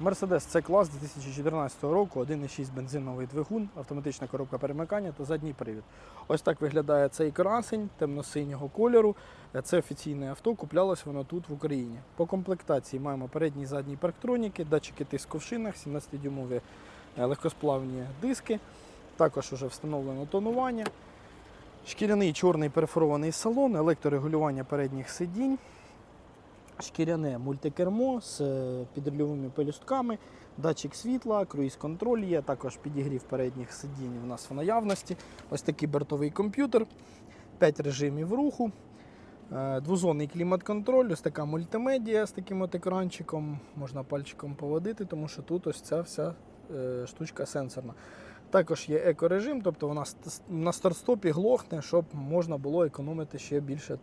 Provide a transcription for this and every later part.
Mercedes c клас 2014 року, 1,6 бензиновий двигун, автоматична коробка перемикання та задній привід. Ось так виглядає цей красень темно-синього кольору. Це офіційне авто, куплялось воно тут в Україні. По комплектації маємо передні і задні парктроніки, датчики тиску в шинах, 17-дюймові е, легкосплавні диски. Також вже встановлено тонування. Шкіряний чорний перфорований салон, електрорегулювання передніх сидінь, шкіряне мультикермо з е, підрульовими пелюстками, датчик світла, круїз-контроль є, також підігрів передніх сидінь у нас в наявності. Ось такий бортовий комп'ютер, 5 режимів руху, е, двозонний клімат-контроль, ось така мультимедія з таким от екранчиком. Можна пальчиком поводити, тому що тут ось ця вся е, штучка сенсорна. Також є екорежим, тобто вона на старт-стопі глохне, щоб можна було економити ще більше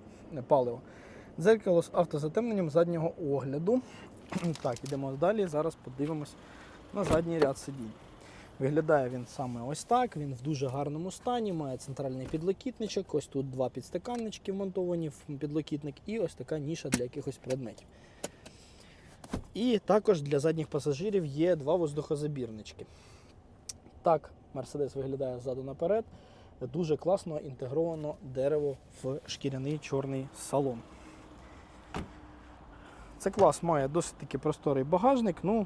палива. Дзеркало з автозатемненням заднього огляду. Так, ідемо далі. Зараз подивимось на задній ряд сидінь. Виглядає він саме ось так. Він в дуже гарному стані, має центральний підлокітничок. Ось тут два підстаканнички вмонтовані в підлокітник, і ось така ніша для якихось предметів. І також для задніх пасажирів є два воздухозабірнички. Так, Mercedes виглядає ззаду наперед. Дуже класно інтегровано дерево в шкіряний чорний салон. Це клас має досить таки просторий багажник. Ну,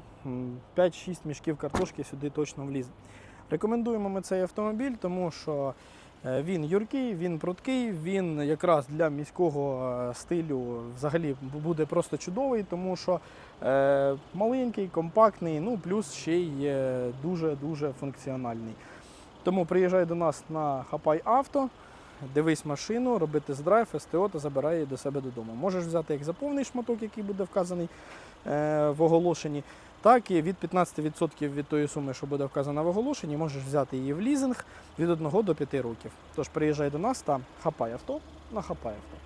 5-6 мішків картошки сюди точно влізе. Рекомендуємо ми цей автомобіль, тому що е, він юркий, він пруткий, він якраз для міського е, стилю взагалі буде просто чудовий, тому що е, маленький, компактний, ну плюс ще й дуже-дуже функціональний. Тому приїжджай до нас на Хапай Авто, дивись машину, роби тест-драйв, СТО та забирай її до себе додому. Можеш взяти як за повний шматок, який буде вказаний е, в оголошенні, так і від 15% від тої суми, що буде вказана в оголошенні, можеш взяти її в лізинг від 1 до 5 років. Тож приїжджай до нас та хапай авто на хапай авто.